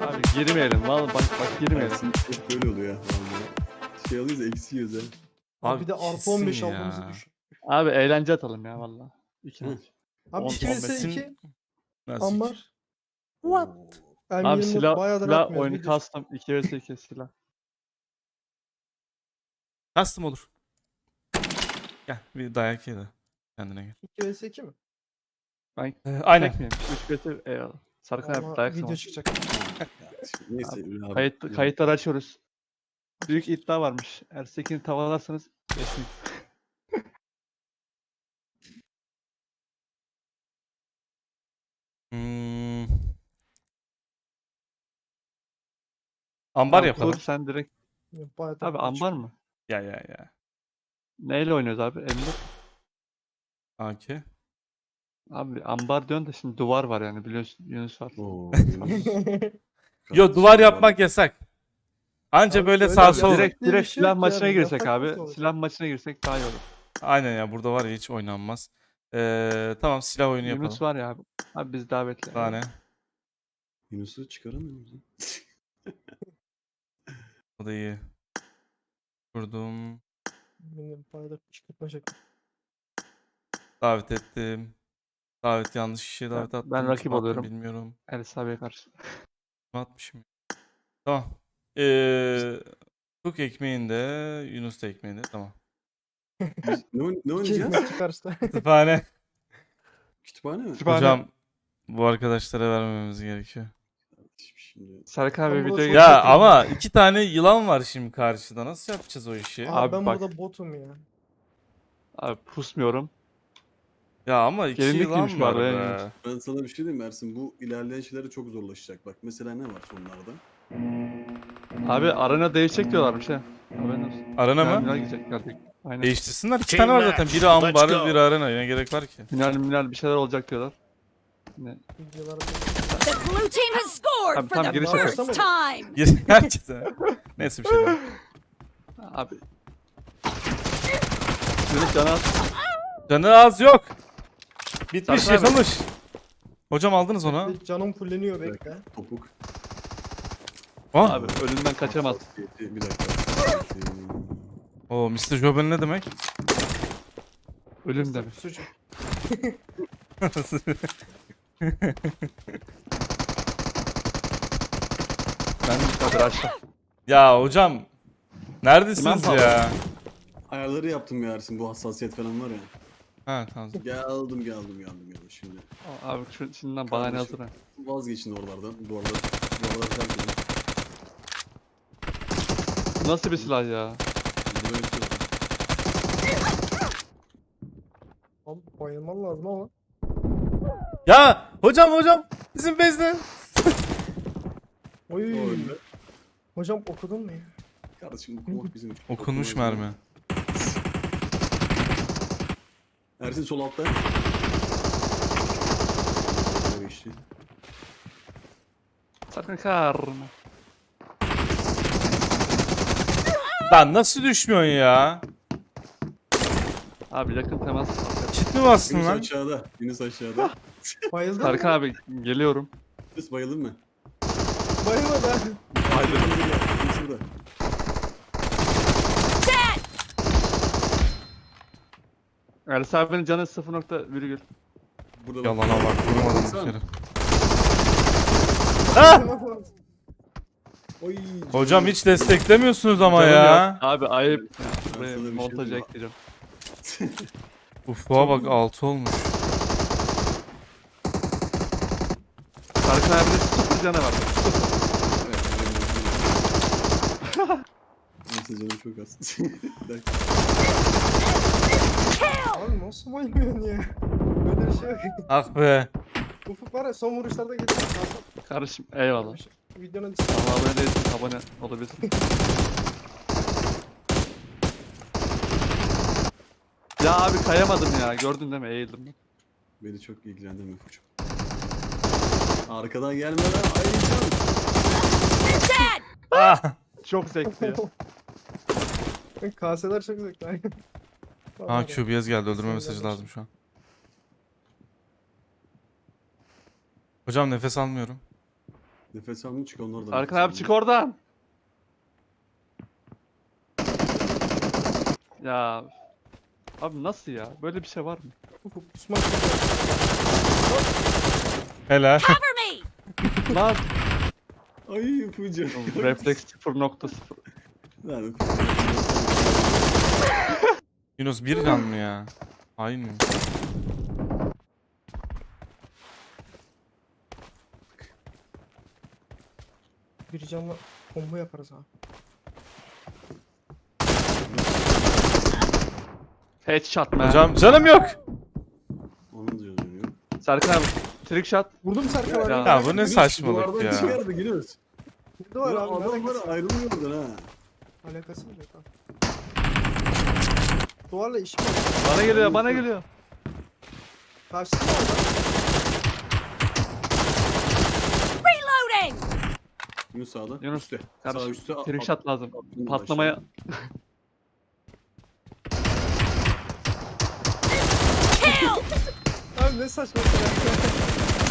Abi girmeyelim. Vallahi bak bak girmeyelim. Hep böyle oluyor ya. Vallahi. Şey alıyoruz eksi yiyoruz ya. Abi bir de artı 15 kesin aldığımızı düşün. Abi eğlence atalım ya valla. İki Hı. maç. Abi On- 2 vs Kesin- 2 Nasıl? ambar. What? M24 Abi silah, silah oyunu düşün. custom 2 vs 2 silah. Custom olur. Gel bir dayak yedi. Kendine gel. 2 vs 2 mi? Ben Ee, aynen. miyim? 3 vs eyvallah. Sarkan Ama abi dayak video zaman. çıkacak. Neyse. Abi. Kayıt, kayıtları açıyoruz. Büyük iddia varmış. Ersek'ini tavalarsanız kesin. Hmm. Ambar yapalım. Sen direkt. Bayağı Abi ambar mı? Ya ya ya. Neyle oynuyoruz abi? Emre. AK. Abi ambar diyorsun da şimdi duvar var yani biliyorsun Yunus var. Oo, Yo duvar yapmak yasak. Anca Abi böyle öyle sağ ya. sol. direkt bir direkt şey silah yok maçına yani, girsek yasak abi. Silah maçına girsek daha iyi olur. Aynen ya burada var ya hiç oynanmaz. Ee, tamam silah oyunu Yunus yapalım. var ya abi. Abi biz davetli. Daha ne? Yunus'u çıkaramıyor musun? O da iyi. Kurdum. Benim çıkartma şaka. Davet ettim. Davet yanlış kişiye Ben- davet attım. ben rakip attım oluyorum. Bilmiyorum. El sahibiye karşı. Kime atmışım? Tamam. Ee, Cook ekmeğinde, Yunus da ekmeğinde. Tamam. ne, oyn- ne oynayacağız? ekmek çıkarsa. Kütüphane. Kütüphane mi? Kütüphane. Hocam bu arkadaşlara vermememiz gerekiyor. Şimdi Serkan abi çok geç. Ya kötüyüm ama iki tane yılan var şimdi karşıda. Nasıl yapacağız o işi? Abi, Abi ben bak. burada botum ya. Abi pusmuyorum. Ya ama iki Gelinlik yılan giymiş var be. ben sana bir şey diyeyim mi Ersin? Bu ilerleyen şeyleri çok zorlaşacak. Bak mesela ne var sonlarda? Abi arena değişecek diyorlarmış ha. Haberin olsun. Arena mı? final gidecek geldik. Aynen. Değiştirsinler. İki Team tane var zaten. match. Biri ambar, Let's go. biri arena. Ne gerek var ki? Final final bir şeyler olacak diyorlar. Ne? The blue team has scored Tamam, for tamam, the giriş first yapalım. time. Gerçekten. Neyse bir şey değil. Abi. Yunus canı at. Canı az yok. Bitmiş Sarkı abi. yapılmış. Hocam aldınız onu. Canım fulleniyor bekle. Topuk. Oh. Abi ölümden kaçamaz. Bir dakika. Oo Mr. Joben ne demek? Ölüm demek. Suç. Ben bu kadar aşağı. ya hocam. Neredesiniz İmam ya? Ayarları yaptım ya Ersin. Bu hassasiyet falan var ya. Ha tamam. Geldim geldim geldim geldim şimdi. Abi şu, şimdiden bahane Kardeşim. hazır ha. Vazgeçin oralardan. Bu arada bu terk edin. Bu nasıl bir silah ya? Böyle bir şey. Abi bayılman lazım ama. Ya hocam hocam. Bizim bezde. Oy. Hocam okudun mu ya? Kardeşim okumak bizim için. Okunmuş Okumak mermi. Ersin sol altta. İşte. Sakın karma. Lan nasıl düşmüyorsun ya? Abi yakın temas. Mi bastın Yunus lan? aşağıda. Yunus aşağıda. Bayıldın Serkan mı? abi geliyorum. Yunus bayıldın mı? Bayılmadı ha. Bayıldım. Yunus burada. Ersa abinin canı 0 nokta virgül. Burada bak. Yalana bak vurmadım bir kere. Oy, Hocam hiç desteklemiyorsunuz ama Canım ya. yok. Abi ayıp. Buraya sana bir şey montaja diyeyim. ekleyeceğim. Ufa bak 6 olmuş. Serkan abinin 0 canı var. Evet, aynen. Neyse canım çok az. Bir dakika. Abi nasıl bayılmıyorsun ya? Böyle bir şey yok. Ah be. Ufuk var ya son vuruşlarda gelir. Kardeşim eyvallah. Videonun abone değilsin abone olabilirsin. ya abi kayamadım ya gördün değil mi eğildim. ben. Beni çok ilgilendirmiyor Fuçuk. Arkadan gelme lan. Ay can. Ah. Çok zevkli ya. Kaseler çok zevkli. aynen. Aa Vallahi. QBS geldi. Öldürme mesajı lazım şu an. Hocam nefes almıyorum. Nefes almayın çık onlar da. Sarkan nefes abi çık oradan. Ya abi nasıl ya? Böyle bir şey var mı? Zevkli. Helal. Cover me! Lan Ay ipucu. refleks 0.0. Lan. Yunus bir can mı ya? Mi? Bir canla combo yaparız ha. Headshot man. Hocam canım yok. Onun diyor dönüyor. Serkan abi trick shot. Vurdum Serkan abi. Ya. Ya bu ne Yunus, saçmalık duvardan ya. çıkardı Yunus. Ne var Ya abi? adam alakası ha. Alakası mı yok abi? Duvarla işim yok. Bana geliyor bana geliyor. Karşısı var lan. Reloading! Yunus sağda. Yunus, üstte. Kardeşim Sağ üstte. trick shot lazım. Patlamaya Abi ne saçma şey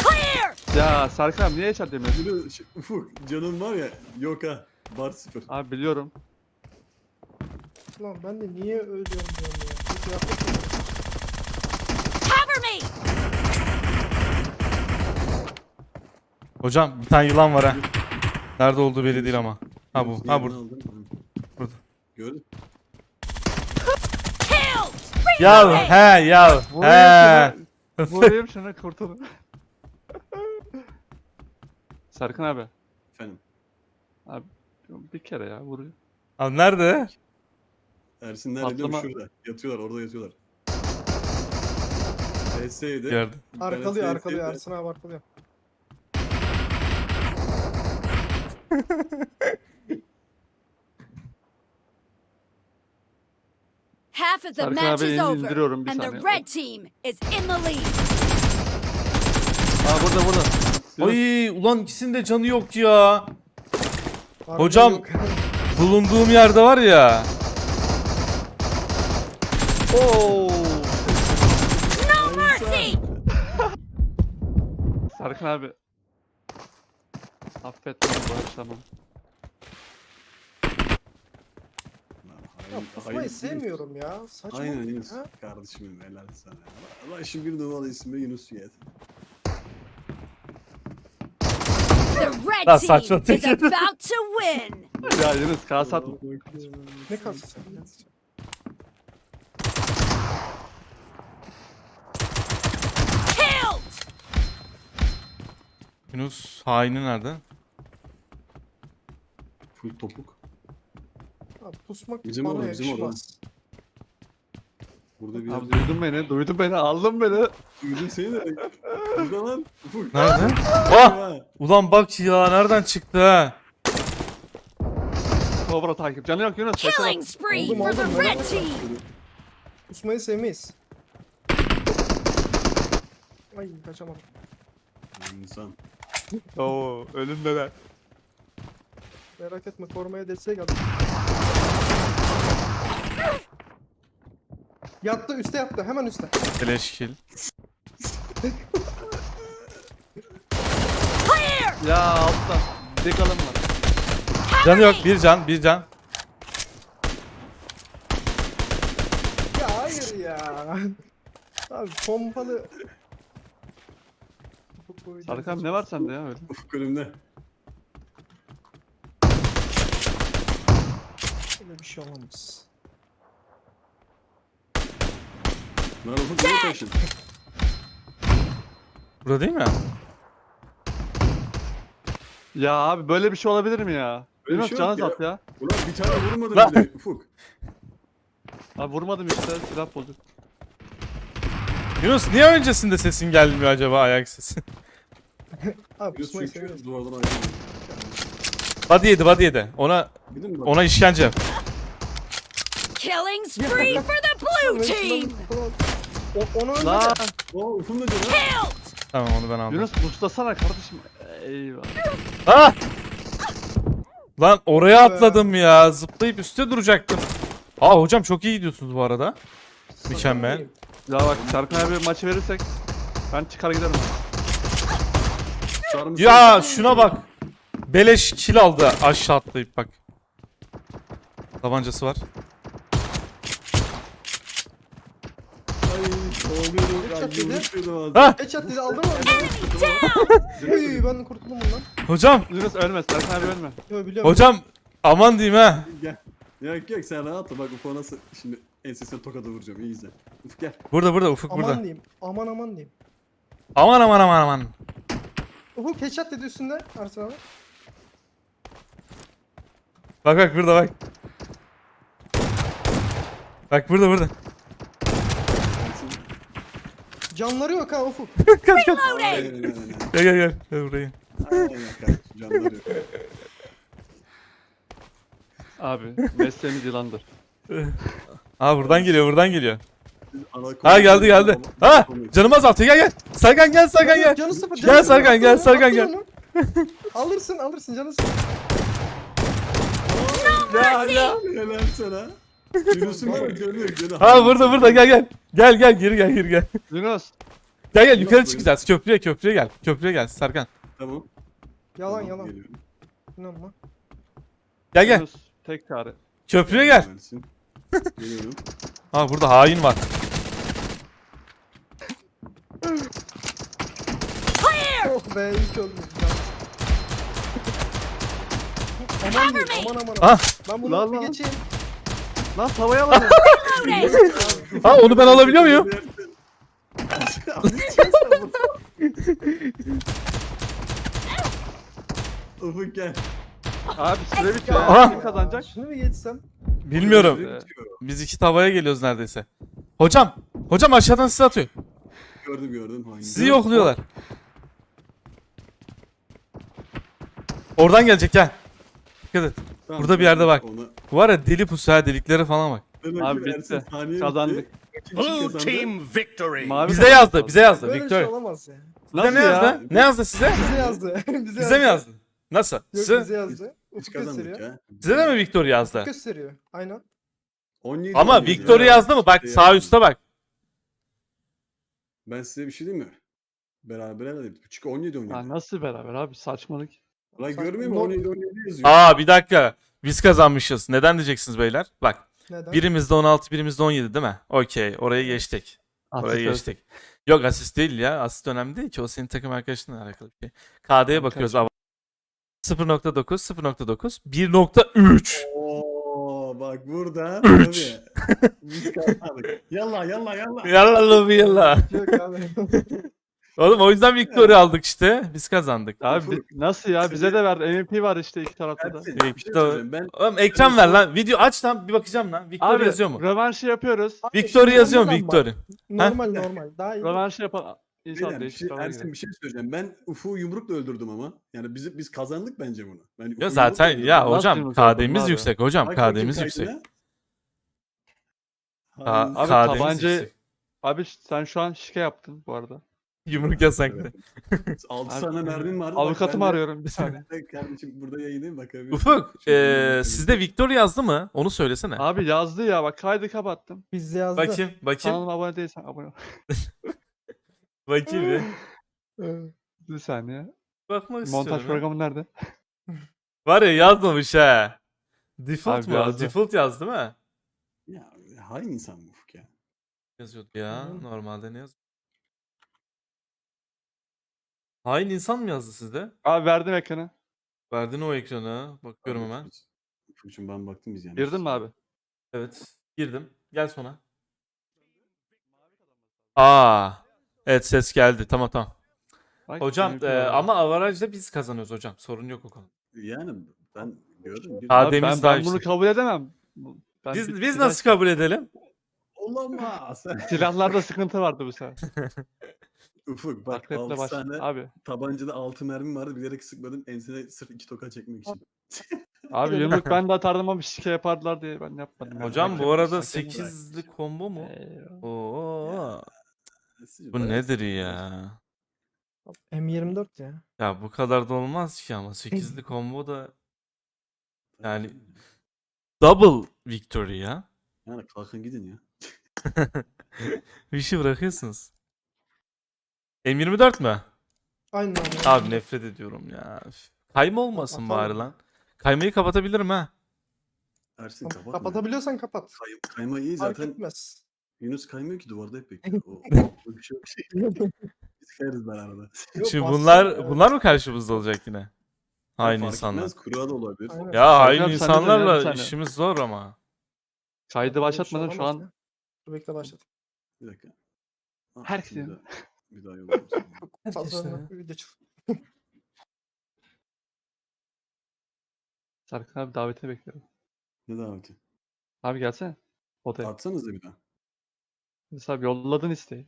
Clear! ya Serkan abi niye headshot demiyorsun? Yunus, şu- Ufuk canın var ya yok ha. Bar sıfır. Abi biliyorum. Lan ben de niye ölüyorum diyorum ya. Hiç yapmadım. Cover me! Hocam bir tane yılan var ha. Nerede olduğu belli değil ama. Ha bu. Ha diğerini burada. aldın. Hı. Burada. Gördün. Killed! Ya Reloading! he ya he. Vurayım şunu kurtulun. Serkan abi. Efendim. Bir kere ya vuruyor. Abi nerede? Ersin nerede biliyor musun? Patlama- Şurada. Yatıyorlar orada yatıyorlar. PS'ydi. Gördüm. Arkalıyor arkalıyor Ersin abi arkalıyor. Half of the match abi is elini over, indiriyorum bir and the saniye. red team is in the lead. Aa burada burada. Ay ulan ikisinin de canı yok ya. Harbiden Hocam. yok. Bulunduğum yerde var ya. Oo. No mercy! Serkan abi. Affet beni bağışlamam. Ya pusmayı sevmiyorum ya. Saçma. Aynen Yunus. Ha? Kardeşim helal sana. Allah şu bir numaralı ismi Yunus Yet. The red Lan team saçma is tepki. about to win! Ya Yunus kase atma. Ne kalsın sen ya? Killed! Yunus haini nerede? Full topuk. Abi pusmak Bizim bana orada, bizim orada. yakışmaz. Burada bir Abi yerde. duydun beni, duydun beni, aldın beni. Duydum seni de. Burada lan. Ufuk. Nerede? Ah! Ha. Ulan bak ya nereden çıktı ha? Kobra takip. Canı yok Yunus. headshot Killing spree Aldım, for the aldım, red team! Pusmayı sevmeyiz. Ay kaçamadım. İnsan. Oo, ölümdeler. Merak etme korumaya destek aldım. Yattı üstte yattı hemen üstte. Eleşkil. Ya altta. Dik alım var. Canı yok bir can bir can. Ya hayır ya. Abi pompalı. Serkan ne var sende ya öyle? Ufuk önümde. Öyle bir şey olamaz. Burada değil mi? Ya abi böyle bir şey olabilir mi ya? Böyle bir Yunus şey canı yok ya. at ya. Ulan bir tane vurmadın Lan. bile Ufuk. Abi vurmadım işte silah bozuk. Yunus niye öncesinde sesin gelmiyor acaba ayak sesi? Abi Yunus pusmayı çünkü duvardan ayrılıyor. Body yedi body yedi. Ona Bildin mi? bak? ona işkence. Killing spree for the blue team! O, onu öldü. Lan Oo Ufuk'un da canı. Killed! Tamam onu ben aldım. Yunus buslasana kardeşim. Eyvah. Ah! Lan oraya atladım ya. Zıplayıp üstte duracaktım. Aa hocam çok iyi gidiyorsunuz bu arada. Mükemmel. Ya bak Serkan abi maçı verirsek ben çıkar giderim. Ya şuna bak. Beleş kill aldı aşağı atlayıp bak. Tabancası var. Ha Headshot dedi aldın mı? Uy ben kurtuldum bundan. hocam. Yunus ölme Serkan abi ölme. Yo biliyorum. Hocam aman diyeyim ha. Gel. Yok yok sen rahat ol. Bak Ufo nasıl şimdi ensesine tokadı vuracağım. İyi izle. Uf gel. Burada burada ufuk aman burada. diyeyim. Aman aman diyeyim. Aman aman aman aman. Ufuk headshot dedi üstünde Ersin abi. Bak bak burada bak. Bak burada burada. Canları yok ha Ufuk. kaç kaç. Aynen aynen. Gel gel gel. Gel buraya. Aynen kardeşim canları yok. Abi mesleğimiz yılandır. Aa buradan geliyor buradan geliyor. Ha geldi geldi. Ha canım azaltıyor gel gel. Serkan gel Serkan gel. Canı sıfır. Gel Serkan, gel, Serkan, gel. alırsın alırsın canı sıfır. Ya ya. Helal sana. Yunus'un var canı yok. Canı Ha burada burada gel gel. Gel gel geri gel geri gel. Yunus. Gel gel yukarı Nasıl çıkacağız. Köprüye köprüye gel. Köprüye gel Serkan. Tamam. Yalan Tamam, yalan. geliyorum. İnanma. Gel gel. Yunus tek çare. Köprüye gel. Versin. Geliyorum. Ha burada hain var. Oh be ilk öldüm. Aman diyeyim aman aman. Ah. Ben bunu Lan bir lan. geçeyim. Lan tavaya. Loading. Ha onu ben alabiliyor muyum? Ufuk gel. Abi süre bitiyor. Aha. Kim kazanacak? Şunu bir geçsem. Bilmiyorum. Biz iki tavaya geliyoruz neredeyse. Hocam. Hocam aşağıdan sizi atıyor. Gördüm gördüm. Hangi? Sizi yokluyorlar. Oradan gelecek gel. Dikkat et. Tamam, burada bir yerde bak. Ona- var ya deli pusu ha deliklere falan bak. Abi bitti. Kazandık. Blue team victory. Mavi Bize yazdı, bize yazdı. Böyle bir şey Victor. olamaz ya. Nasıl ne ya? yazdı? Ne yazdı size? Bize yazdı. bize, Bize mi yazdı? Nasıl? Yok Size, bize yazdı. Ufuk kazandık gösteriyor. ya. size de mi Victor yazdı? Gösteriyor. Aynen. 17 Ama Victor ya. yazdı mı? Bak Şey sağ üstte bak. Ben size bir şey diyeyim mi? Beraber hadi. Çünkü 17 oynuyor. Ya nasıl beraber abi saçmalık. Lan görmüyor musun? No- 17 17 yazıyor. Aa bir dakika. Biz kazanmışız. Neden diyeceksiniz beyler? Bak Neden? birimizde 16 birimizde 17 değil mi? Okey oraya geçtik. Oraya Asist geçtik. Yok asist değil ya. Asist önemli değil ki. O senin takım arkadaşınla alakalı bir şey. KD'ye bakıyoruz. Av- 0.9, 0.9, 1.3. Oo bak burada. Üç. tabii. Biz kazandık. Yalla yalla yalla. Yalla lobi yalla. Yok abi. Oğlum o yüzden Victoria aldık işte. Biz kazandık. Abi bi- nasıl ya? Bize de ver. MVP var işte iki tarafta da. İyi, bir şey. Ben Oğlum ekran ver lan. Video aç lan bir bakacağım lan. Victoria Abi yazıyor mu? rövanşı yapıyoruz. Victoria yazıyor mu Normal ama. Victoria? Normal normal. Daha iyi. Rövanşı yapan insan Beyler, bir değişik şey, falan Ersin gidelim. bir şey söyleyeceğim. Ben Ufuk'u yumrukla öldürdüm ama. Yani biz biz kazandık bence bunu. Ben Ufuk'u Ya zaten yumrukla öldürdüm. ya Nasıl hocam yumruk aldın KD'miz abi? yüksek hocam. Bak bakayım KD'miz kaydına. yüksek. Hain. Ka- Abi KD'miz yüksek. Abi sen şu an şike yaptın bu arada. Yumruk yasaktı. 6 Abi, tane mermim vardı. bak Avukatımı de- arıyorum bir saniye. Kardeşim burada yayındayım bakabilirim. Ufuk, yayındayım. sizde Victor yazdı mı? Onu söylesene. Abi yazdı ya bak kaydı kapattım. Biz yazdı. Bakayım, bakayım, Kanalıma abone değilsen abone ol. bakayım bir. Bir saniye. Bakmak istiyorum. Montaj programı nerede? Var ya yazmamış ha. Default Abi mu? yazdı. Default yazdı değil mi? Ya hain insan bu Ufuk ya. Yazıyordu ya. Hı. Normalde ne yazıyor? Hain insan mı yazdı sizde? Abi verdim ekranı. Verdin o ekranı. Bakıyorum Abi, hemen. Ufuk'cum ben baktım biz yani. Girdin mi abi? Evet. Girdim. Gel sona. Aa. Evet ses geldi. Tamam tamam. Bak, Hocam benimki e, var. ama avarajda biz kazanıyoruz hocam. Sorun yok o konu. Yani ben gördüm. Bir... Abi- Abi ben, daha ben bunu yüksek. kabul edemem. Bu- Ben Biz bir- biz nasıl kabul edelim? Olamaz. Silahlarda sıkıntı vardı bu sefer. Ufuk bak Akreple 6 baş. tane Abi. tabancada 6 mermim vardı bilerek sıkmadım ensene sırf 2 toka çekmek için. Abi yumruk ben de atardım ama bir şike yapardılar diye ben yapmadım. Hocam bu arada hakem- 8'li combo mu? Oo. Bu nedir ya? M24 ya. Ya bu kadar da olmaz ki ama 8'li combo da yani double victory ya. Yani kalkın gidin ya. Bir şey bırakıyorsunuz. M24 mü? Aynen abi. Abi nefret ediyorum ya. Üf. Kayma olmasın Kapatalım. bari lan. Kaymayı kapatabilirim ha. Ersin kapat. Kapatabiliyorsan kapat. Kay, kayma iyi Fark zaten. etmez. Yunus kaymıyor ki duvarda hep bekliyor. O, o bir şey yok. Biz kayarız. Yok, Şimdi bunlar bunlar mı karşımızda olacak yine? Hain Fark insanlar. etmez, Kura da olabilir. Aynen. Ya hain Serkan, sen de insanlarla işimiz zor ama. Kaydı şey başlatmadan şu an. Dur bekle başlat. Bir dakika. Ah, Herkes Bir daha yollayayım sana. Fazla ya. bir video çık. Serkan abi davete bekliyorum. Ne daveti? Abi gelsene. Odaya. Atsanıza bir daha. Yunus abi yolladın isteği.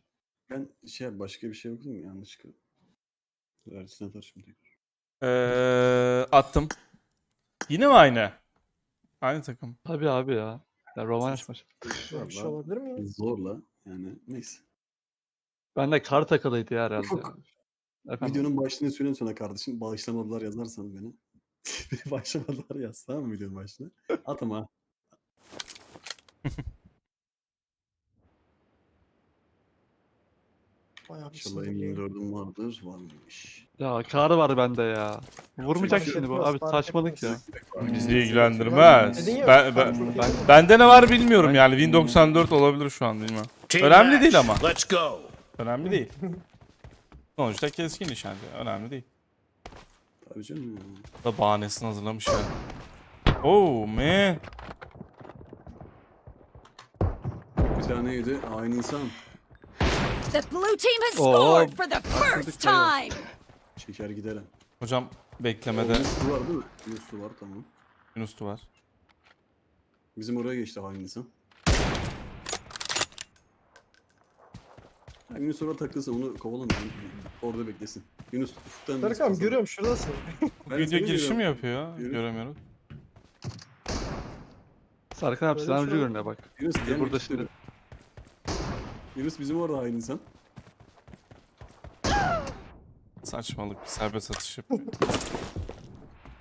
Ben şey başka bir şey okudum yanlışlıkla. Ersin atar şimdi. Ee, attım. Yine mi aynı? Aynı takım. Tabii abi ya. Ya maçı. Böyle bir şey olabilir mi ya? Zorla yani neyse. Bende kar takılıydı ya herhalde. Ufuk. Efendim? Videonun başlığını söyleyin sonra kardeşim. Bağışlamadılar yazarsanız beni. Bağışlamadılar yaz tamam mı videonun başlığına? At ama. Bayağı bir İnşallah sinirliyim. M24'üm vardır. Varmış. Ya kar var bende ya. Vurmayacak Fark şimdi bu. etmez, Abi fark saçmalık ya. etmez. Bizi ilgilendirmez. Dedin ya, Ben, ben, bende ne var bilmiyorum yani. Win 94 olabilir şu an bilmem. Team Önemli match. değil ama. Let's go. Önemli değil. Sonuçta keskin nişancı. Önemli değil. Tabii canım ya. O Da bahanesini hazırlamış ya. Oh man. Bir taneydi. Aynı insan. The blue team has Oh, scored for the first time. Çeker giderim. Hocam beklemede Yunus su var değil mi? Su var tamam. Yunus var. Bizim oraya geçti aynı insan. Ya Yunus orada takılsın onu kovalım. Orada beklesin. Yunus ufuktan... Serkan görüyorum şuradasın. Ben Video seni girişi mi görüyorum. yapıyor? Yürü. Göremiyorum. Serkan abi Böyle silahcı şey- görünüyor bak. Yunus diğer burada burada şimdi. Yunus bizim orada aynı insan. Saçmalık bir serbest atış yap.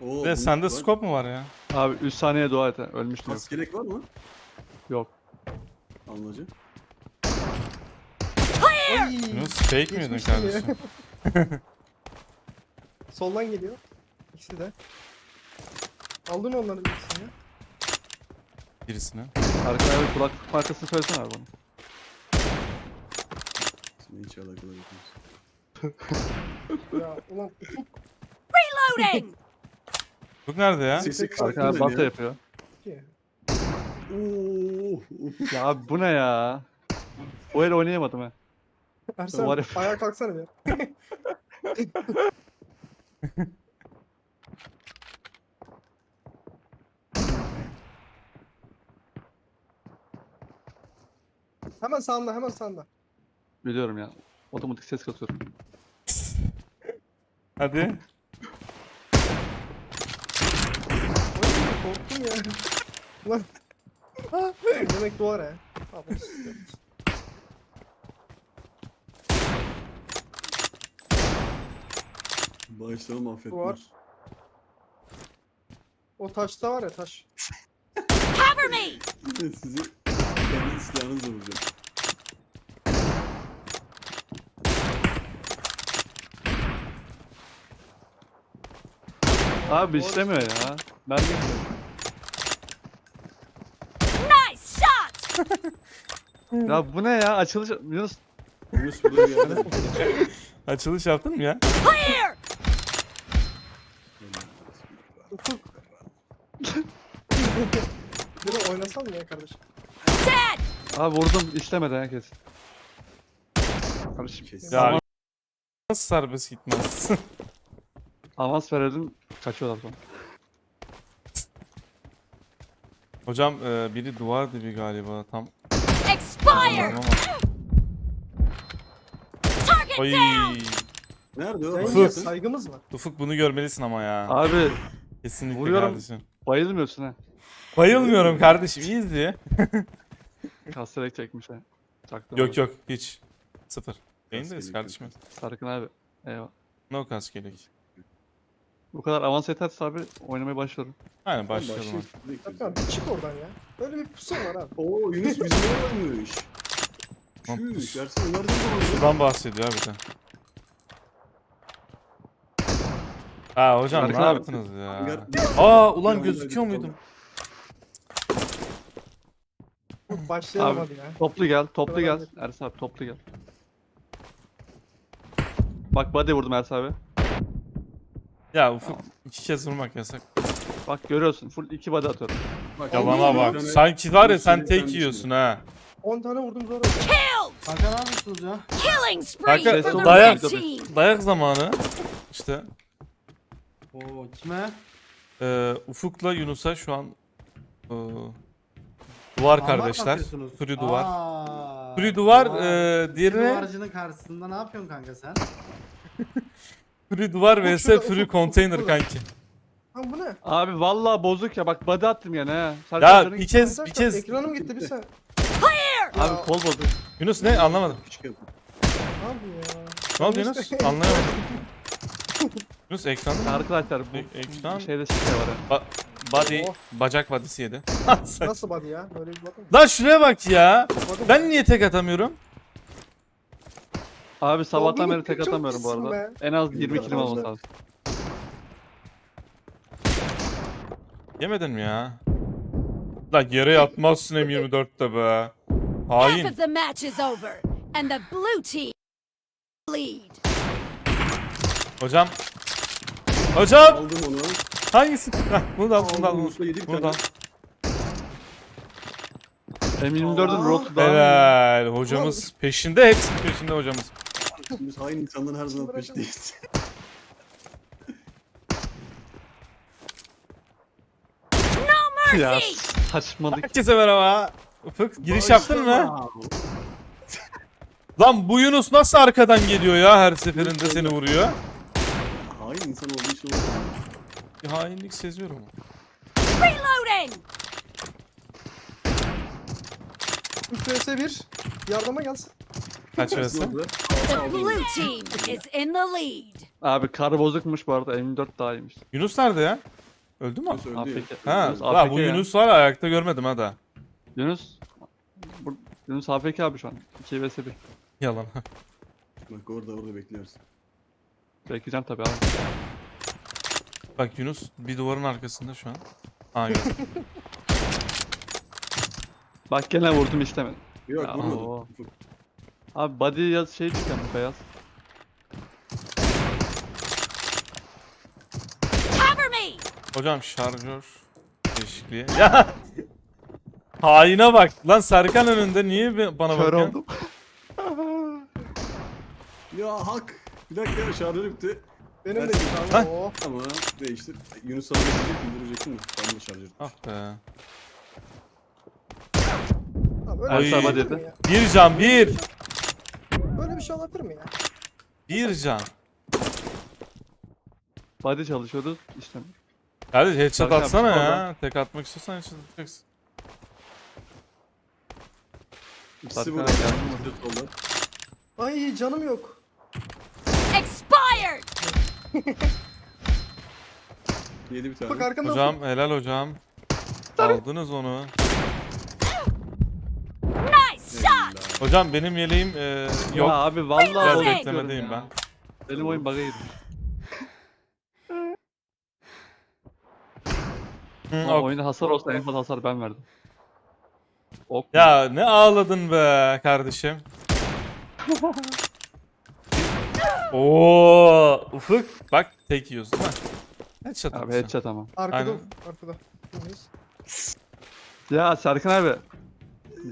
Oo, Yunus sende var. scope mu var ya? Abi 3 saniye dua et. ha, Ölmüştüm yok. Var mı? Yok. Almacı. Ay, Yunus fake mi yedin kardeşim? Soldan geliyor. İkisi de. Aldın onların ikisini. ya. Birisini. Serkan abi kulaklık markasını söylesene abi bana. Seni hiç alakalı yapmaz. Ya ulan ufuk Loading. Bu nerede ya? Sesi kısalttın abi ya. yapıyor. ki. Oo. Ya abi bu ne ya? Bu el oynayamadım ha. Ersen Var ya. ayağa kalksana bir. hemen sağında hemen sağında. Biliyorum ya. Otomatik ses katıyorum. Hadi. Oy, korktum ya. Ulan. Demek doğru ha. Tamam, Bu affetme. var. O taşta var ya taş. Cover me. Sizi kendi silahınızla vuracağım. Abi işlemiyor ya. Ben bilmiyorum. Nice shot. Ya bu ne ya? Açılış... Yunus Yunus burada bir yerde. Açılış yaptın mı ya? Clear. Ufuk. Mı ya kardeşim? Abi vurdum işlemedi herkes. Kardeşim Kes. Ya nasıl serbest gitmez? avans verelim kaçıyorlar sonra. Hocam e, biri duvar dibi galiba tam. Ama- Target Oy. Nerede o? Hangisi? saygımız var. Ufuk bunu görmelisin ama ya. Abi Kesinlikle vuruyorum. kardeşim. bayılmıyorsun ha. Bayılmıyorum kardeşim. İyiyiz diye. Kasterek çekmiş ha. Çaktım Yok abi. yok hiç. Sıfır. Yayındayız kardeşim. Serkan abi. Eyvah. No kas gerek. Bu kadar avans yeterse abi oynamaya başlarım. Aynen Başlayalım. bir çık oradan ya. Böyle bir pusu var abi. Oo Yunus bizim oynamış. Şuş. Ersin nereden dolanıyor? Şuradan bahsediyor abi de. Ha hocam ne abi. yaptınız ya? Aa ulan gözüküyor muydum? Başlayalım Abi, hadi ya. Toplu gel, toplu gel. Ersin abi toplu gel. Bak body vurdum Ersin abi. Ya ufuk iki kez vurmak yasak. Bak görüyorsun full iki body atıyorum. Bak, Yalana bak. tane- Sanki var ya sen tek yiyorsun ha. 10 tane vurdum zor oldu. Kanka ne yapıyorsunuz ya? Killing spree Kanka, for the dayak- red team. Dayak zamanı. İşte Oo kime? e, Ufuk'la Yunus'a şu an e, duvar Parmak kardeşler. atıyorsunuz? Free duvar. Aa, Free duvar e, diğerine Duvarcının karşısında ne yapıyorsun kanka sen? free duvar vs şurada, free ufuk, container ufuk. kanki. Ha bu ne? Abi vallahi bozuk ya bak body attım he. Serkan Ya bir kez bir kez Ekranım gitti bir sen. Abi kol bozuk. Yunus ne anlamadım. Küçük. Abi ya. Ne oldu Yunus? Anlayamadım. Yunus ekranı mı? Arkadaşlar bu Ek- ekran- şeyde şey var ha. Ba- body, Oh. bacak body'si yedi. Nasıl body ya? Böyle bir bakın. Lan şuraya bak ya. Body? Ben niye tek atamıyorum? Abi sabahtan beri tek çok atamıyorum bu arada. be. En az 20 kilim olması lazım. Yemedin mi ya? Lan yere yatmazsın M24'te be. Half Hain. of the match is over, and the blue team lead. Hocam. Hocam. Aldım onu. Hangisi? Heh, bunu da al, bunu da al. Bunu, Yunus'la yedi bir bunu da al. tane. M24'ün Aa. rotu daha iyi. Helal. Hocamız peşinde. Hepsi peşinde hocamız. Biz hain insanların her zaman peşindeyiz. No Ya saçmalık. Herkese merhaba. Ufuk giriş yaptın mı? Lan bu Yunus nasıl arkadan geliyor ya her seferinde seni vuruyor? Hain insan olduğu için oldu. Bir hainlik seziyorum. Reloading! 3 vs 1. Yardıma gelsin. Kaç Ersin versin? The blue team is in the lead. Abi kar bozukmuş bu arada M24 daha iyiymiş. Yunus nerede ya? Öldü mü? Yunus öldü ya. AFK. Ha, Yunus la bu ya. Yunus var ya, ayakta görmedim ha da. Yunus. Bu, Yunus AFK abi şu an. 2 vs 1. Yalan. Bak orada orada bekliyoruz. Bekleyeceğim tabii abi. Bak Yunus bir duvarın arkasında şu an. Ha gördüm. Bak gene vurdum istemedi. Yok Ya, vurmadım. Abi body yaz şey bu beyaz. Cover me! Hocam şarjör değişikliği. Ya! Haine bak. Lan Serkan önünde niye be- bana Kör bakıyorsun? oldum. Ya hak. Bir dakika şarjör bitti. Benim de bir Ha? Oh. Tamam değiştir. Yunus sana verecek mi? Vuracaksın mı? Ben de şarjör. Ah be. Abi öyle Ay. bir şey Body olabilir mi dedi. ya? Bir can bir. Böyle bir şey olabilir mi ya? Bir can. Body çalışıyordu işte. Kardeş headshot Serkan, atsana ya. oradan. Tek atmak istiyorsan headshot atacaksın. İkisi burada. geldi. Ay canım yok. Expired! Yedi bir tane. Bak arkanda Hocam helal hocam. Aldınız onu. Nice shot! Hocam benim yeleğim e, Yok. yok. Ya abi vallahi Biraz bozuk beklemedeyim diyorum ben. ya. Benim oyun bug'a girdi. Hı, ok. oyunda hasar olsa en fazla hasar ben verdim. Ok. Ya ne ağladın be kardeşim. Oo, Ufuk bak tek yiyorsun mi? Headshot Abi atacağım. headshot ama. Arkada. Aynen. Arkada. Neyse. Ya Serkan abi.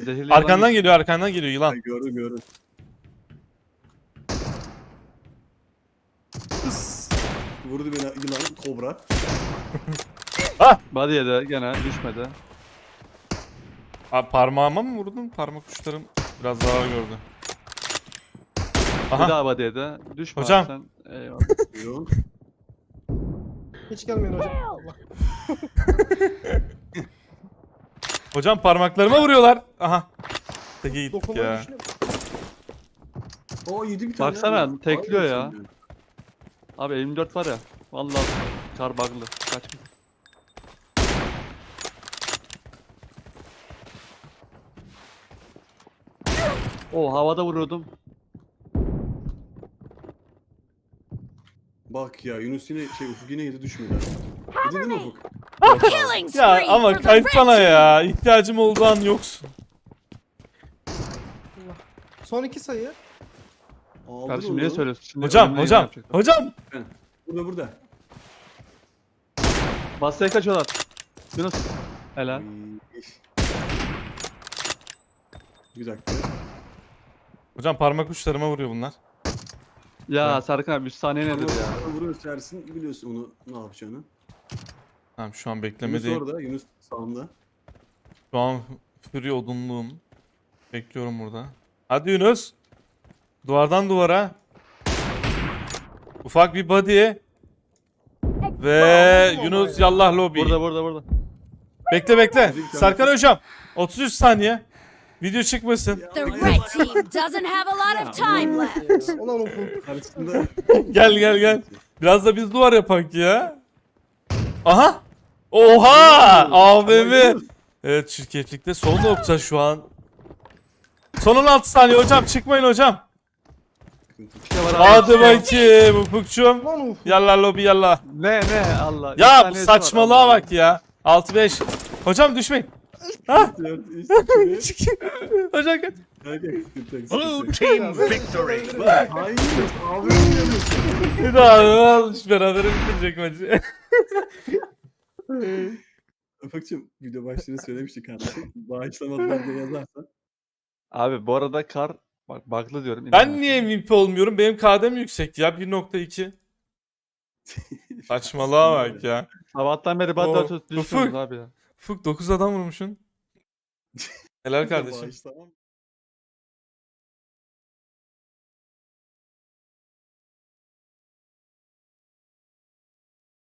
Zehirli Arkandan yılan- geliyor arkandan geliyor yılan. Ay, gördüm gördüm. Vurdu beni yılan kobra. Body'ye de gene düşmedi. Abi parmağıma mı vurdun? Parmak uçlarım biraz daha gördü. Aha daha body'ye de. Düşme Hocam. sen. Eyvallah. Yok. Hiç gelmeyin hocam. Allah. hocam parmaklarıma vuruyorlar. Aha. Teke gittik Dokunmayı ya. düşünüyorum. Aa yedi bir tane. Baksana, ya. tekliyor ya. Abi M24 var ya. Vallahi Kar bug'lı. Kaçma. O havada vuruyordum. Bak ya Yunus yine şey Ufuk yine yedi düşmedi. Yedi değil mi Ufuk? Killing Ya ama bana team. ya. İhtiyacım olduğu an yoksun. Son iki sayı. Aldın Kardeşim niye söylüyorsun? Şimdi Hocam hocam yapacaktım. hocam. Burada burada. Basaya kaçıyorlar. Yunus. Helal. Ay. Bir dakika. Hocam parmak uçlarıma vuruyor bunlar. Ya Serkan abi 3 saniye nedir ya? Ama Vuruyor sersin biliyorsun onu ne yapacağını. Tamam şu an Yunus beklemedeyim. orada Yunus sağında. Şu an Fury odunluğum. Bekliyorum burada. Hadi Yunus. Duvardan duvara. Ufak bir body. Ve Yunus yallah lobi. Burada burada burada. Bekle bekle. Serkan hocam. 33 saniye. Video çıkmasın. The red team doesn't have a lot of time left. Ulan Ufuk. Karşısında. Gel gel gel. Biraz da biz duvar yapak ya. Aha. Oha! AVM. Evet şirketlikte son nokta şu an. Son 16 saniye hocam çıkmayın hocam. Hadi bakayım Ufukçum. Yallah lobi yallah. Ne ne Allah. Ya bu saçmalığa bak ya. 6-5. Hocam düşmeyin. Bir. Hocam gel. Blue team victory. Hayır, abi. Bir daha al beraber bitirecek maçı. Ufakçım video başlığını söylemiştik kardeşim. Bağışlamadılar diye yazarsan. Abi bu arada kar bak bug'lı diyorum. Ben niye MVP olmuyorum? Benim KD'm yüksek ya 1.2. Saçmalığa bak ya. Sabahtan beri bad düşüyoruz abi ya. Fuk 9 adam vurmuşsun. Helal kardeşim.